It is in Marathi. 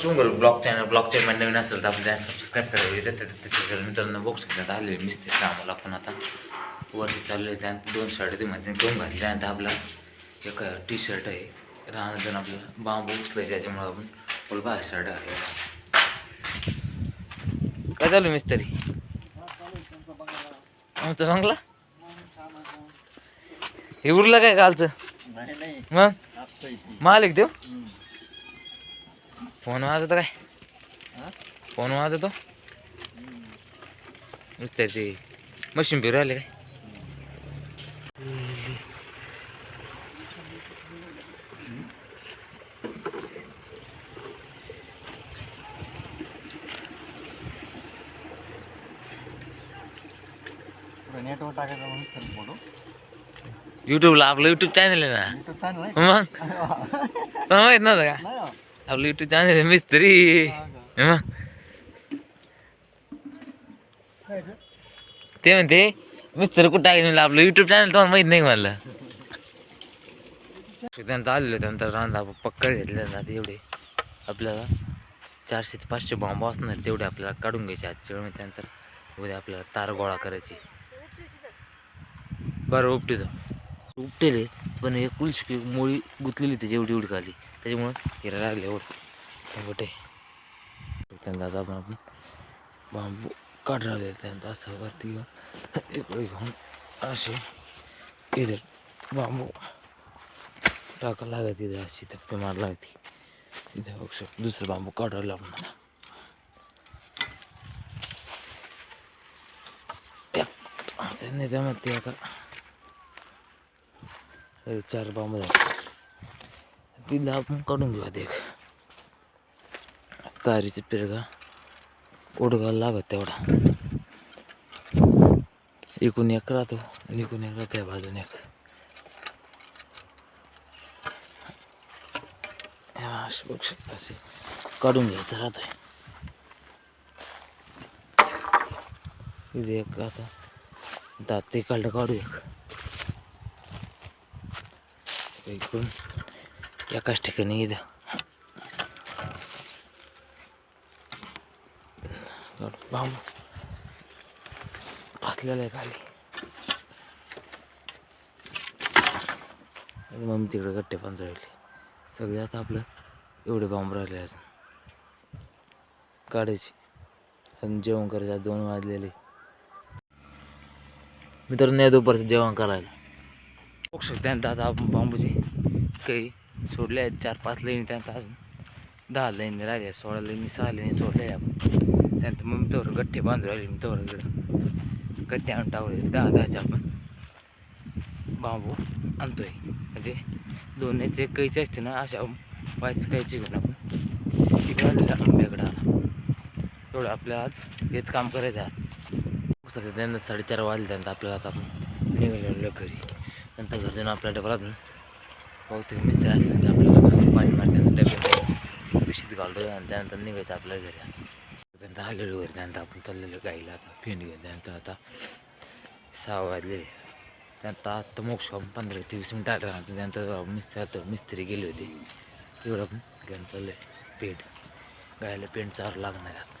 शुंगर ब्लॉग चॅनल ब्लॉग चॅनल नवीन असेल तर आपल्याला सबस्क्राईब करावे त्याच्या मित्रांनो बघू शकतात आले मिस्त्री आम्हाला पण आता वरती चालले त्यानंतर दोन शर्टमध्ये. दोन घातले त्यानंतर आपला एक टी शर्ट आहे. राहणार आपल्याला बांबू उचलायचे त्याच्यामुळे आपण बाहेर शर्ट घातलेला काय चालू मिस्त्री? आमचा बंगला? हे उरलं काय कालचं? मग? मालिक देऊ. फोन वाजतो काय? फोन वाजतो. नुसतं ते मशीन फिरू आले काय? नेटवर टाकायचं म्हणून सर फोटो युट्यूबला आपलं युट्यूब चॅनल आहे ना. चॅनल मग? तुला माहीत नव्हतं का. आपलं युट्यूब चॅनल आहे मिस्त्री ते? म्हणते मिस्त्री कुठं टाकेल म्हणलं आपलं युट्यूब चॅनल तुम्हाला माहीत नाही म्हणलं त्यानंतर आलेलं त्यानंतर रांधा पक्कड घेतले आता एवढे आपल्याला चारशे ते पाचशे बॉम्ब असणार तेवढे आपल्याला काढून घ्यायचे आजच्या वेळेमध्ये त्यानंतर उद्या आपल्याला तार गोळा करायची बरं उपटे उपटेले पण हे कुलशी मुळी गुतलेली त्याची एवढी एवढी खाली. त्याच्यामुळं हिरा लागले एवढं. बटे त्यानंतर आता आपण आपण बांबू काढ राहिले त्यानंतर असं वरती इकडे घेऊन असे इथे बांबू टाका लागत इथे अशी धप्पे मार लागते इथे बघू शकतो दुसरं बांबू काढायला आपण आता. त्यांनी जमत ते का हे चार बांब झाले तिला आपण काढून घेऊ आता एक. तारीचे पिरगा. उडगायला लागत तेवढा. इकून एक राहतो आणि इकून एक राहतो या बाजून एक. बघू शकता असे काढून घ्यायचं राहतोय. इथे एक आता. दात ते काढलं काढू एक. इकडून एकाच ठिकाणी इथं काढू बांबू फसलेलं आहे खाली आणि तिकडे गट्टे पण राहिले सगळे आता आपलं एवढे बांबू राहिले अजून काढायचे आणि जेवण करायचं दोन वाजलेले मित्रांनो या दुपारचं जेवण करायला बघू शकतो त्यानंतर आता आपण बांबूचे काही सोडले आहेत. चार पाच लेणी त्यानंतर अजून. दहा लाईनी राहिल्या सोळा लेणी सहा लेणी सोडल्या आपण. त्यानंतर मग तोवर गठ्ठे बांधून राहिले मी तोवर इकडं गठ्ठे आणून टाकले दहा दहाचे आपण बांबू आणतोय. म्हणजे दोन्हीचे याचे कैचे असते ना अशा पाच कैचे घेऊन आपण तिकडे आणलेलं आंब्याकडं आला एवढं आपल्याला आज हेच काम करायचं आहे. त्यांना साडेचार वाजले त्यानंतर आपल्याला आता आपण निघालेलो घरी. नंतर घरचं आपल्या डबल अजून बहुतेक मिस्त्री असल्यानंतर आपल्याला पाणी मारते डब्यात पिशीत घालतो आणि त्यानंतर निघायचं आपल्या घरी. त्यानंतर आलेलो घरी त्यानंतर आपण चाललेलो गाईला आता फेंड घेऊन त्यानंतर आता सहा वाजले. त्यानंतर आता मोक्ष पंधरा ते वीस मिनिटं आलं त्यानंतर मिस्त्री आता मिस्त्री गेले होते. एवढं आपण घेऊन चाललं पेंट. गायला पेंट चार लागणार आज.